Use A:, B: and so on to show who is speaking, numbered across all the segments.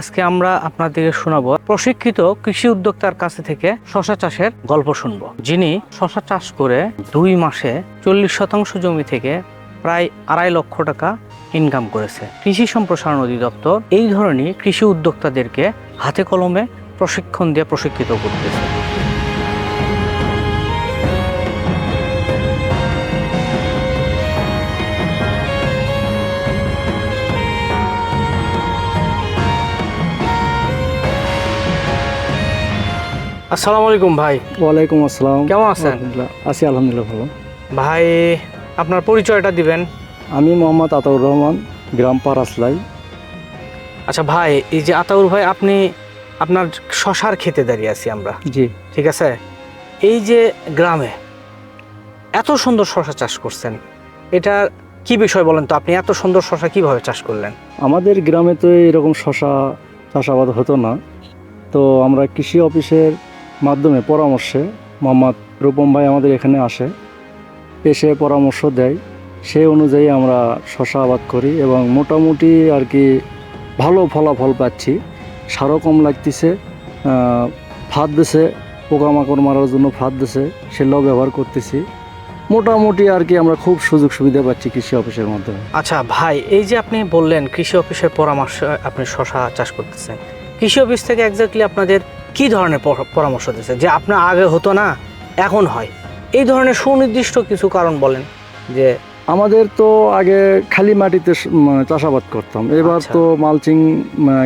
A: আজকে আমরা আপনাদেরকে শোনাবো প্রশিক্ষিত কৃষি উদ্যোক্তার কাছে থেকে শশা চাষের গল্প শুনব। যিনি শশা চাষ করে দুই মাসে চল্লিশ শতাংশ জমি থেকে প্রায় আড়াই লক্ষ টাকা ইনকাম করেছে। কৃষি সম্প্রসারণ অধিদপ্তর এই ধরনের কৃষি উদ্যোক্তাদেরকে হাতে কলমে প্রশিক্ষণ দিয়ে প্রশিক্ষিত করতেছে। আসসালামু আলাইকুম ভাই।
B: ওয়ালাইকুম আসসালাম।
A: কেমন আছেন?
B: আছি আলহামদুলিল্লাহ ভালো।
A: ভাই আপনার পরিচয়টা দিবেন।
B: আমি মোহাম্মদ আতাউর রহমান গ্রাম পারাসলাই।
A: আচ্ছা ভাই এই যে আতাউর ভাই আপনি আপনার শশার খেতে দাঁড়িয়ে আছি আমরা।
B: জি।
A: ঠিক আছে? এই যে গ্রামে এত সুন্দর শশা চাষ করছেন এটা কি বিষয় বলেন তো আপনি? এত সুন্দর শশা কীভাবে চাষ করলেন?
B: আমাদের গ্রামে তো এরকম শশা চাষাবাদ হতো না। তো আমরা কৃষি অফিসের মাধ্যমে পরামর্শে মোহাম্মদ রূপম ভাই আমাদের এখানে আসে। এসে পরামর্শ দেয়। সেই অনুযায়ী আমরা শশা আবাদ করি এবং মোটামুটি আর কি ভালো ফলাফল পাচ্ছি। সারও কম লাগতেছে ফাঁদ দিছে, পোকামাকড় মারার জন্য ফাঁদ দিছে, সেগুলোও ব্যবহার করতেছি। মোটামুটি আর কি আমরা খুব সুযোগ সুবিধা পাচ্ছি কৃষি অফিসের মাধ্যমে।
A: আচ্ছা ভাই, এই যে আপনি বললেন কৃষি অফিসের পরামর্শ আপনি শশা চাষ করতেছেন, কৃষি অফিস থেকে এক্স্যাক্টলি আপনাদের কি ধরনের পরামর্শ দিচ্ছে যে আপনার আগে হতো না এখন হয়। এই ধরনের সুনির্দিষ্ট কিছু কারণ বলেন যে
B: আমাদের তো আগে খালি মাটিতে চাষাবাদ করতাম। এবার
A: আচ্ছা।
B: তো মালচিং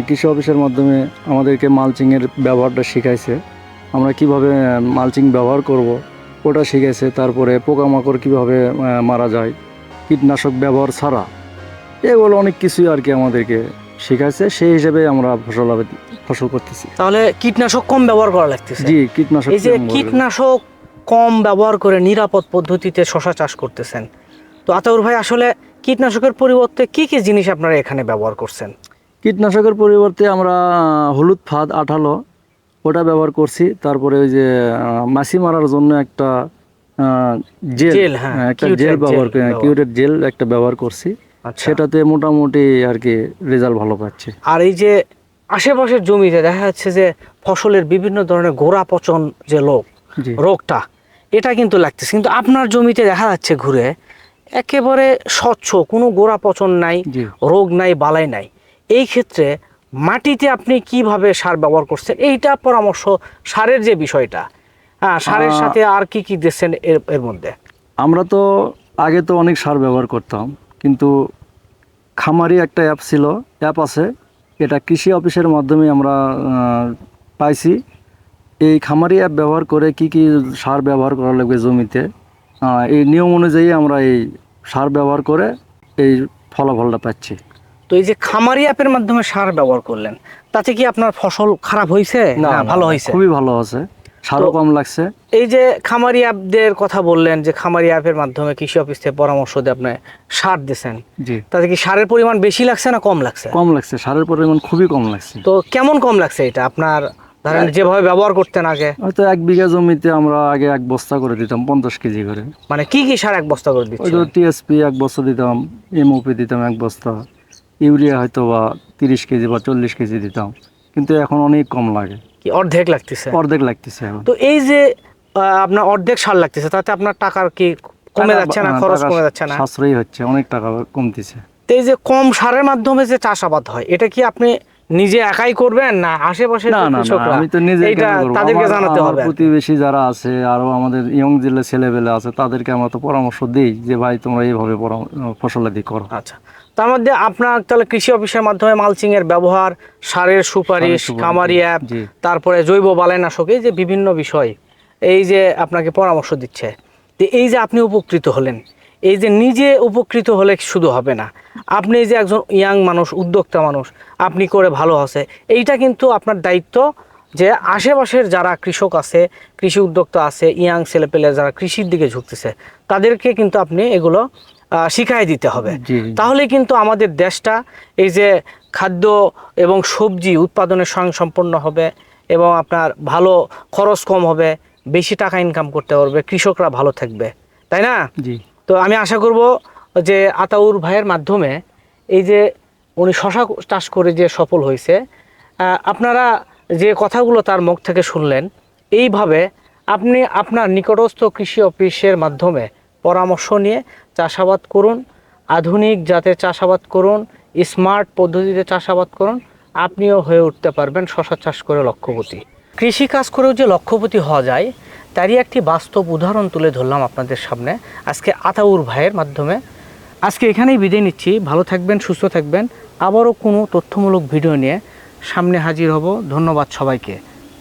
B: কৃষি অফিসের মাধ্যমে আমাদেরকে মালচিংয়ের ব্যবহারটা শিখাইছে। আমরা কীভাবে মালচিং ব্যবহার করব ওটা শিখাইছে। তারপরে পোকামাকড় কীভাবে মারা যায় কীটনাশক ব্যবহার ছাড়া এগুলো অনেক কিছুই আর কি আমাদেরকে শিখাইছে সেই হিসেবে আমরা ফসল ফসল করতেছি।
A: তাহলে কীটনাশক কম ব্যবহার করা লাগতেছে?
B: জি কীটনাশক
A: এই যে কীটনাশক কম ব্যবহার করে নিরাপদ পদ্ধতিতে শশা চাষ করতেছেন। তো আতাউর ভাই আসলে কীটনাশকের পরিবর্তে কি কি জিনিস আপনারা এখানে ব্যবহার করছেন?
B: কীটনাশকের পরিবর্তে আমরা হলুদ ফাঁদ আঠালো ওটা ব্যবহার করছি। তারপরে ওই যে মাছি মারার জন্য একটা জেল
A: হ্যাঁ,
B: হ্যাঁ, একটা জেল ব্যবহার। কিউটের জেল একটা ব্যবহার করছি। সেটাতে মোটামুটি আর কি রেজাল্ট ভালো পাচ্ছে।
A: আর এই যে আশেপাশের জমিতে দেখা যাচ্ছে যে ফসলের বিভিন্ন ধরনের গোড়া পচন যে লোক রোগটা এটা কিন্তু লাগতেছে। কিন্তু আপনার জমিতে দেখা যাচ্ছে ঘুরে একেবারে স্বচ্ছ কোনো গোড়া পচন নাই রোগ নাই বালাই নাই। এই ক্ষেত্রে মাটিতে আপনি কীভাবে সার ব্যবহার করছেন? এইটা পরামর্শ সারের যে বিষয়টা। হ্যাঁ সারের সাথে আর কি কি দিচ্ছেন এর এর মধ্যে?
B: আমরা তো আগে তো অনেক সার ব্যবহার করতাম। কিন্তু খামারি একটা অ্যাপ ছিল অ্যাপ আছে। এটা কৃষি অফিসের মাধ্যমে আমরা পাইছি। এই খামারি অ্যাপ ব্যবহার করে কি কি সার ব্যবহার করা লাগবে জমিতে? এই নিয়ম অনুযায়ী আমরা এই সার ব্যবহার করে এই ফলাফলটা পাচ্ছি।
A: তো এই যে খামারি অ্যাপের মাধ্যমে সার ব্যবহার করলেন তাতে কি আপনার ফসল খারাপ হয়েছে না ভালো হয়েছে
B: খুবই ভালো আছে। সারও কম লাগছে।
A: এই যে খামারি অ্যাপদের কথা বললেন যে খামারি অ্যাপের মাধ্যমে কৃষি অফিস থেকে পরামর্শ দিয়ে আপনি সার দিচ্ছেন
B: জি।
A: তাতে কি সারের পরিমাণ বেশি লাগছে না কম লাগছে?
B: কম লাগছে সারের পরিমাণ খুবই কম লাগছে।
A: তো কেমন কম লাগছে এটা? আপনার ধরেন যেভাবে ব্যবহার করতেন আগে।
B: হয়তো এক বিঘা জমিতে আমরা আগে এক বস্তা করে দিতাম পঞ্চাশ কেজি করে।
A: মানে কি কি সার এক বস্তা করে
B: ওই
A: দিচ্ছেন
B: টিএসপি এক বস্তা দিতাম এমওপি দিতাম এক বস্তা ইউরিয়া হয়তো বা তিরিশ কেজি বা চল্লিশ কেজি দিতাম। কিন্তু এখন অনেক কম লাগে।
A: কি অর্ধেক লাগতেছে?
B: অর্ধেক লাগতেছে এখন।
A: তো এই যে আহ, আপনার অর্ধেক সার লাগতেছে তাতে আপনার টাকার কি কমে যাচ্ছে না
B: হ্যাঁ,
A: খরচ কমে যাচ্ছে না?
B: সাশ্রয়ী হচ্ছে অনেক টাকা কমতেছে।
A: তো এই যে কম সারের মাধ্যমে যে চাষাবাদ হয় এটা কি আপনি নিজে একাই করবেন না আশেপাশে
B: না না আমি তো নিজে
A: তাদেরকে জানাতে হবে
B: প্রতিবেশী যারা আছে আরও আমাদের ইয়ং জেলে ছেলেবেলে আছে তাদেরকে আমরা তো পরামর্শ দিই যে ভাই তোমরা এইভাবে ফসলাদি করো।
A: আচ্ছা। তার মধ্যে আপনার তাহলে কৃষি অফিসের মাধ্যমে মালচিং এর ব্যবহার সারের সুপারিশ
B: জি,
A: অ্যাপ তারপরে জৈব বালাইনাশক এই যে বিভিন্ন বিষয় এই যে আপনাকে পরামর্শ দিচ্ছে এই যে আপনি উপকৃত হলেন এই যে নিজে উপকৃত হলে শুধু হবে না। আপনি যে একজন ইয়াং মানুষ উদ্যোক্তা মানুষ আপনি করে ভালো আছে এইটা কিন্তু আপনার দায়িত্ব যে আশেপাশের যারা কৃষক আছে কৃষি উদ্যোক্তা আছে ইয়াং ছেলেপেলে যারা কৃষির দিকে ঝুঁকতেছে তাদেরকে কিন্তু আপনি এগুলো শিখাই দিতে হবে। তাহলে কিন্তু আমাদের দেশটা এই যে খাদ্য এবং সবজি উৎপাদনের স্বয়ংসম্পন্ন হবে এবং আপনার ভালো খরচ কম হবে বেশি টাকা ইনকাম করতে পারবে কৃষকরা ভালো থাকবে। তাই না?
B: জি।
A: তো আমি আশা করব যে আতাউর ভাইয়ের মাধ্যমে এই যে উনি শশা চাষ করে যে সফল হয়েছে আপনারা যে কথাগুলো তার মুখ থেকে শুনলেন, এইভাবে আপনি আপনার নিকটস্থ কৃষি অফিসের মাধ্যমে পরামর্শ নিয়ে চাষাবাদ করুন, আধুনিক জাতের চাষাবাদ করুন স্মার্ট পদ্ধতিতে চাষাবাদ করুন, আপনিও হয়ে উঠতে পারবেন শশা চাষ করে লক্ষ্যপতি। কৃষি কাজ করেও যে লক্ষ্যপতি হওয়া যায় তারই একটি বাস্তব উদাহরণ তুলে ধরলাম আপনাদের সামনে। আজকে আতাউর ভাইয়ের মাধ্যমে। আজকে এখানেই বিদায় নিচ্ছি। ভালো থাকবেন, সুস্থ থাকবেন। আবারও কোনো তথ্যমূলক ভিডিও নিয়ে সামনে হাজির হব। ধন্যবাদ সবাইকে।